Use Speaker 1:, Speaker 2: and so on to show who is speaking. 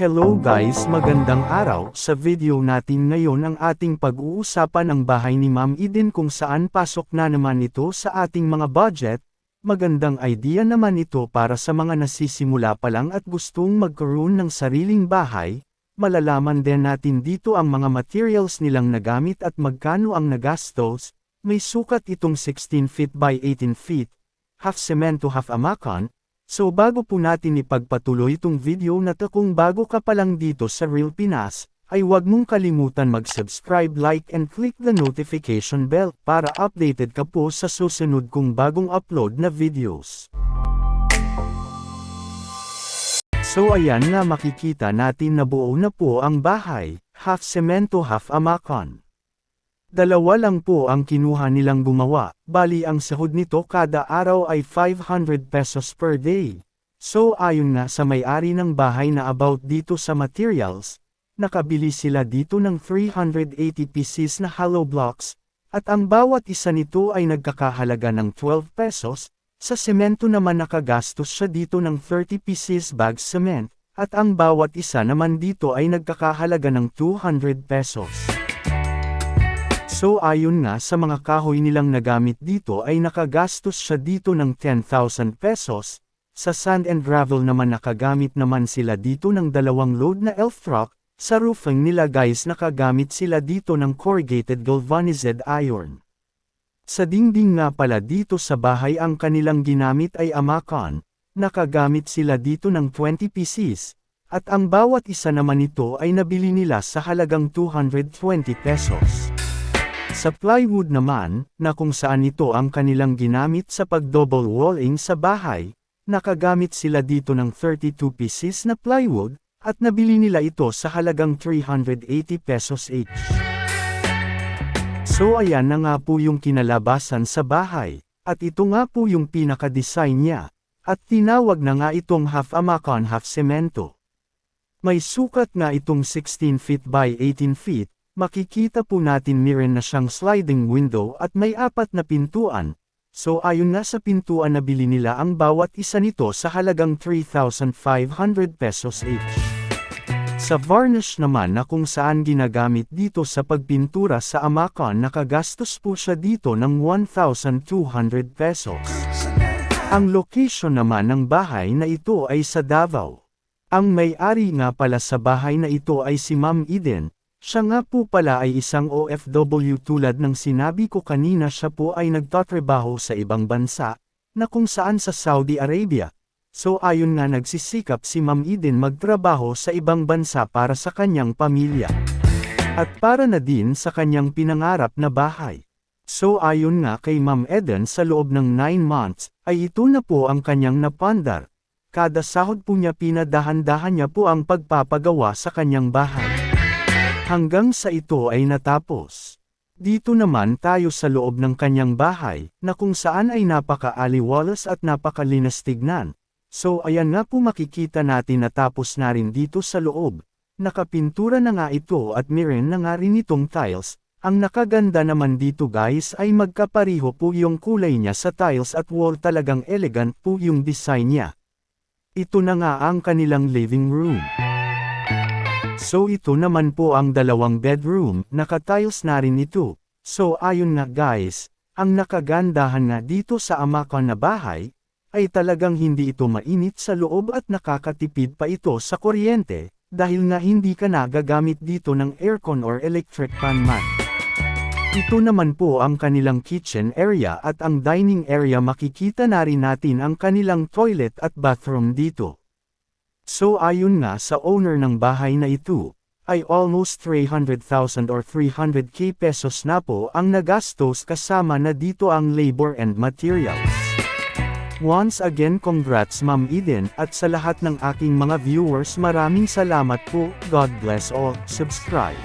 Speaker 1: Hello guys magandang araw, sa video natin ngayon ang ating pag-uusapan ang bahay ni Ma'am Eden kung saan pasok na naman ito sa ating mga budget, magandang idea naman ito para sa mga nasisimula pa lang at gustong magkaroon ng sariling bahay, malalaman din natin dito ang mga materials nilang nagamit at magkano ang nagastos, may sukat itong 16 feet by 18 feet, half semento half amakon, So bago po natin ipagpatuloy itong video na to kung bago ka pa lang dito sa Real Pinas, ay huwag mong kalimutan mag-subscribe, like and click the notification bell para updated ka po sa susunod kong bagong upload na videos. So ayan nga makikita natin na buo na po ang bahay, half semento half amakon. Dalawa lang po ang kinuha nilang gumawa, bali ang sahod nito kada araw ay 500 pesos per day. So ayon nga sa may-ari ng bahay na about dito sa materials, nakabili sila dito ng 380 pieces na hollow blocks, at ang bawat isa nito ay nagkakahalaga ng 12 pesos, sa semento naman nakagastos siya dito ng 30 pieces bags cement, at ang bawat isa naman dito ay nagkakahalaga ng 200 pesos. So ayon nga sa mga kahoy nilang nagamit dito ay nakagastos siya dito ng 10,000 pesos, sa sand and gravel naman nakagamit naman sila dito ng dalawang load na elf rock, sa roofing nila guys nakagamit sila dito ng corrugated galvanized iron. Sa dingding nga pala dito sa bahay ang kanilang ginamit ay amakon, nakagamit sila dito ng 20 pieces, at ang bawat isa naman nito ay nabili nila sa halagang 220 pesos. Sa plywood naman, na kung saan ito ang kanilang ginamit sa pag-double walling sa bahay, nakagamit sila dito ng 32 pieces na plywood, at nabili nila ito sa halagang 380 pesos each. So ayan na nga po yung kinalabasan sa bahay, at ito nga po yung pinaka-design niya, at tinawag na nga itong half amakon half semento. May sukat nga itong 16 feet by 18 feet, Makikita po natin meron na siyang sliding window at may apat na pintuan, so ayon nga sa pintuan na bili nila ang bawat isa nito sa halagang 3,500 pesos each. Sa varnish naman na kung saan ginagamit dito sa pagpintura sa Amakon nakagastos po siya dito ng 1,200 pesos. Ang location naman ng bahay na ito ay sa Davao. Ang may-ari nga pala sa bahay na ito ay si Ma'am Eden, siya nga po pala ay isang OFW tulad ng sinabi ko kanina siya po ay nagtatrabaho sa ibang bansa, na kung saan sa Saudi Arabia. So ayon nga nagsisikap si Ma'am Eden magtrabaho sa ibang bansa para sa kanyang pamilya. At para na din sa kanyang pinangarap na bahay. So ayon nga kay Ma'am Eden sa loob ng 9 months, ay ito na po ang kanyang napandar. Kada sahod po niya pinadahan-dahan niya po ang pagpapagawa sa kanyang bahay. Hanggang sa ito ay natapos. Dito naman tayo sa loob ng kanyang bahay, na kung saan ay napaka-aliwalas at napakalinas tignan. So ayan nga po makikita natin natapos na rin dito sa loob. Nakapintura na nga ito at miren na nga rin itong tiles. Ang nakaganda naman dito guys ay magkapariho po yung kulay niya sa tiles at wall talagang elegant po yung design niya. Ito na nga ang kanilang living room. So ito naman po ang dalawang bedroom, naka-tiles na rin ito. So ayon nga guys, ang nakagandahan nga dito sa Amakon na bahay, ay talagang hindi ito mainit sa loob at nakakatipid pa ito sa kuryente, dahil nga hindi ka na gagamit dito ng aircon or electric fan man. Ito naman po ang kanilang kitchen area at ang dining area makikita na rin natin ang kanilang toilet at bathroom dito. So ayon nga sa owner ng bahay na ito, ay almost 300,000 or 300k pesos na po ang nagastos kasama na dito ang labor and materials. Once again congrats Ma'am Eden at sa lahat ng aking mga viewers maraming salamat po, God bless all, subscribe.